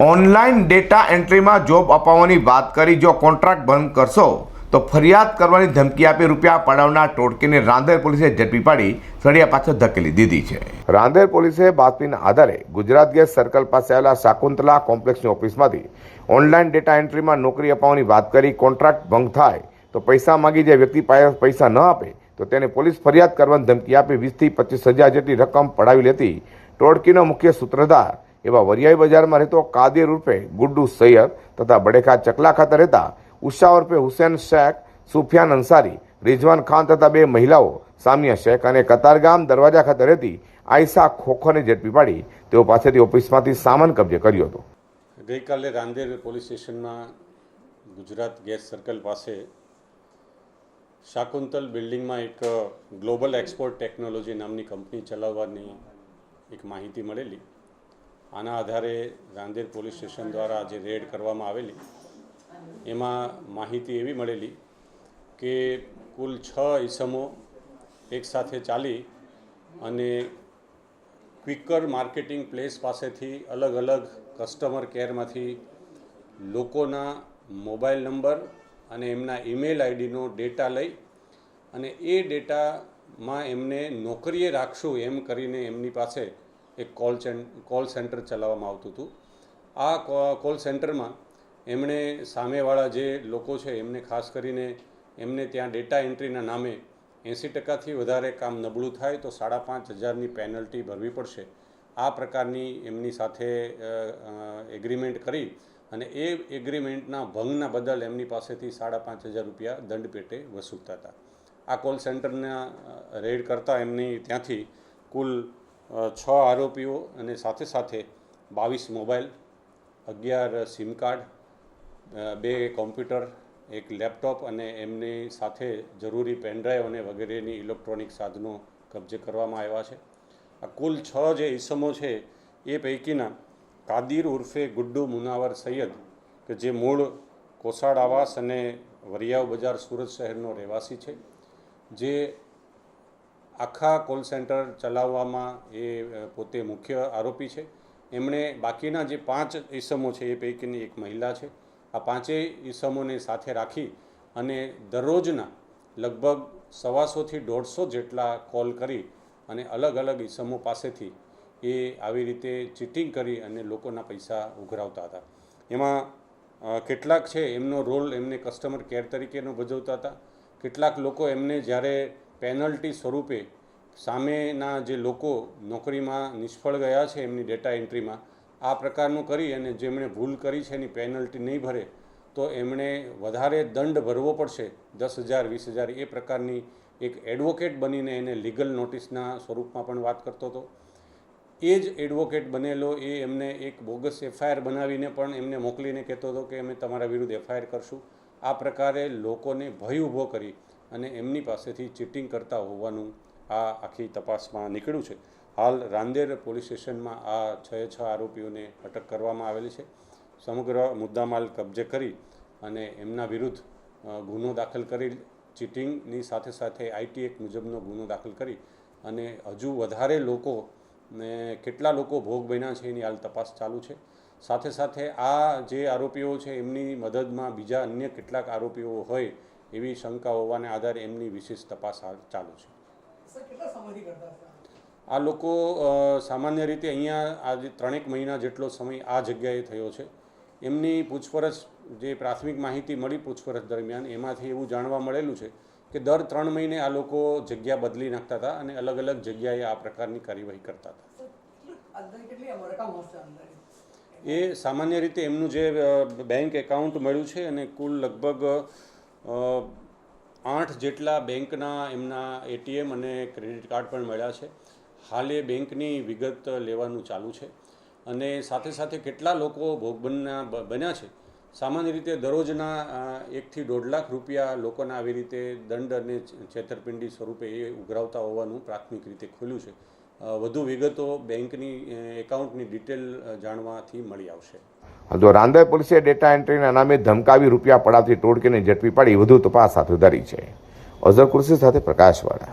Online data એન્ટ્રીમાં job અપાવવાની વાત કરી, જો કોન્ટ્રાક્ટ બંધ કરશો, તો ફરિયાદ કરવાની ધમકી આપી રૂપિયા પડાવનાર ટોળકીને રાંદેર પોલીસે ઝડપી પાડી, સળિયા પાછળ ધકેલી દીધી છે. રાંદેર પોલીસે બાતમીના આધારે ગુજરાત ગેસ સર્કલ પાસે આવેલા શાકુંતલા કોમ્પ્લેક્ષની ઓફિસમાંથી ઓનલાઈન ડેટા એન્ટ્રીમાં નોકરી અપાવવાની વાત કરી, કોન્ટ્રાક્ટ ભંગ થાય, તો પૈસા માગી જે વ્યક્તિ પાસે પૈસા ન આપે, તો તેને પોલીસ ફરિયાદ કરવાની ધમકી આપી વીસથી પચીસ હજાર જેટલી રકમ પડાવી લેતી ટોળકીનો મુખ્ય સૂત્રધાર એવા વરિયાઈ બજારમાં રહેતો કાદિર ઉર્ફે ગુડ્ડુ સૈયદ તથા બડેખા ચકલા ખાતે રહેતા ઉષા ઉર્ફે હુસેન શેખ, સુફિયાન અંસારી, રિઝવાન ખાન તથા બે મહિલાઓ સામિયા શેખ અને કતારગામ દરવાજા ખાતે રહેતી આયસા ખોખોને ઝડપી પાડી તેઓ પાસેથી ઓફિસમાંથી સામાન કબજે કર્યો હતો. ગઈકાલે રાંદેર પોલીસ સ્ટેશનમાં ગુજરાત ગેસ સર્કલ પાસે શાકુંતલ બિલ્ડિંગમાં એક ગ્લોબલ એક્સપોર્ટ ટેકનોલોજી નામની કંપની ચલાવવાની એક માહિતી મળેલી. આના આધારે રાંદેર પોલીસ સ્ટેશન દ્વારા જે રેડ કરવામાં આવેલી. એમાં માહિતી એવી મળેલી કે કુલ છ ઈસમો એકસાથે ચાલી અને ક્વિકર માર્કેટિંગ પ્લેસ પાસેથી અલગ અલગ કસ્ટમર કેરમાંથી લોકોના મોબાઈલ નંબર અને એમના ઈમેલ આઈડીનો ડેટા લઈ અને એ ડેટામાં એમને નોકરીએ રાખશું એમ કરીને એમની પાસે એક કોલ કોલ સેન્ટર ચલાવવામાં આવતું હતું. આ કોલ સેન્ટરમાં એમણે સામેવાળા જે લોકો છે, એમને ખાસ કરીને એમને ત્યાં ડેટા એન્ટ્રીના નામે એંસી ટકાથી વધારે કામ નબળું થાય તો સાડા પાંચ હજારની પેનલ્ટી ભરવી પડશે. આ પ્રકારની એમની સાથે એગ્રીમેન્ટ કરી અને એ એગ્રીમેન્ટના ભંગના બદલ એમની પાસેથી સાડા પાંચ હજાર રૂપિયા દંડ પેટે વસૂલતા હતા. આ કોલ સેન્ટરના રેડ કરતાં એમની ત્યાંથી કુલ છ આરોપીઓ અને સાથે સાથે બાવીસ મોબાઈલ, અગિયાર સિમ કાર્ડ બે કોમ્પ્યુટર, એક લેપટોપ અને એમની સાથે જરૂરી પેનડ્રાઈવ અને વગેરેની ઇલેક્ટ્રોનિક સાધનો કબજે કરવામાં આવ્યા છે. આ કુલ છ જે ઈસમો છે, એ પૈકીના કાદિર ઉર્ફે ગુડ્ડુ મુનાવર સૈયદ, કે જે મૂળ કોસાડ આવાસ અને વરિયાવ બજાર સુરત શહેરનો રહેવાસી છે, જે આખા કોલ સેન્ટર ચલાવવામાં એ પોતે મુખ્ય આરોપી છે. એમણે બાકીના જે પાંચ ઈસમો છે એ પૈકીની એક મહિલા છે. આ પાંચેય ઈસમોને સાથે રાખી અને દરરોજના લગભગ સવાસોથી દોઢસો જેટલા કોલ કરી અને અલગ અલગ ઈસમો પાસેથી એ આવી રીતે ચીટિંગ કરી અને લોકોના પૈસા ઉઘરાવતા હતા. એમાં કેટલાક છે એમનો રોલ એમને કસ્ટમર કેર તરીકેનો ભજવતા હતા. કેટલાક લોકો એમને જ્યારે પેનલ્ટી સ્વરૂપે સામેના જે લોકો નોકરીમાં નિષ્ફળ ગયા છે એમની ડેટા એન્ટ્રીમાં, આ પ્રકારનું કરી અને જેમણે ભૂલ કરી છે એની પેનલ્ટી નહીં ભરે, તો એમણે વધારે દંડ ભરવો પડશે. દસ હજાર, વીસ હજાર એ પ્રકારની એક એડવોકેટ બનીને એને લીગલ નોટિસના સ્વરૂપમાં પણ વાત કરતો હતો. એ જ એડવોકેટ બનેલો એ એમને એક બોગસ એફઆઈઆર બનાવીને પણ એમને મોકલીને કહેતો હતો કે અમે તમારા વિરુદ્ધ એફઆઈઆર કરશું. આ પ્રકારે લોકોને ભય ઊભો કરી અને એમની પાસેથી ચીટિંગ કરતા હોવાનું આ આખી તપાસમાં નીકળ્યું છે. હાલ રાંદેર પોલીસ સ્ટેશનમાં આ છ છ આરોપીઓને અટક કરવામાં આવેલી છે. સમગ્ર મુદ્દામાલ કબજે કરી અને એમના વિરુદ્ધ ગુનો દાખલ કરી, ચીટિંગની સાથે સાથે આઈટી એક્ટ મુજબનો ગુનો દાખલ કરી અને હજુ વધારે લોકો, ને કેટલા લોકો ભોગ બન્યા છે એની હાલ તપાસ ચાલુ છે. સાથે સાથે આ જે આરોપીઓ છે એમની મદદમાં બીજા અન્ય કેટલાક આરોપીઓ હોય એવી શંકા હોવાને આધારે એમની વિશેષ તપાસ ચાલુ છે. આ? લોકો સામાન્ય રીતે અહીંયા આજે ત્રણેક મહિના જેટલો સમય આ જગ્યાએ થયો છે. એમની પૂછપરછ જે પ્રાથમિક માહિતી મળી પૂછપરછ દરમિયાન એમાંથી એવું જાણવા મળેલું છે કે દર ત્રણ મહિને આ લોકો જગ્યા બદલી નાખતા હતા અને અલગ અલગ જગ્યાએ આ પ્રકારની કાર્યવાહી કરતા હતા. એ સામાન્ય રીતે એમનું જે બેંક એકાઉન્ટ મળ્યું છે અને કુલ લગભગ આઠ જેટલા બેંકના એમના એટીએમ અને ક્રેડિટ કાર્ડ પણ મળ્યા છે. હાલે બેંકની વિગત લેવાનું ચાલુ છે અને સાથે સાથે કેટલા લોકો ભોગ બનના બન્યા છે? સામાન્ય રીતે દરરોજના એકથી દોઢ લાખ રૂપિયા લોકોના આવી રીતે દંડ અને છેતરપિંડી સ્વરૂપે એ ઉઘરાવતા હોવાનું પ્રાથમિક રીતે ખુલ્યું છે. વધુ વિગતો બેંકની એકાઉન્ટની ડિટેલ જાણવાથી મળી આવશે. તો રાંદેર પોલીસે ડેટા એન્ટ્રીના નામે ધમકાવી રૂપિયા પડાવતી ટોળકીને ઝડપી પાડી. વધુ તપાસ હાથ ધરી છે. અઝર કુર્સી સાથે પ્રકાશવાળા.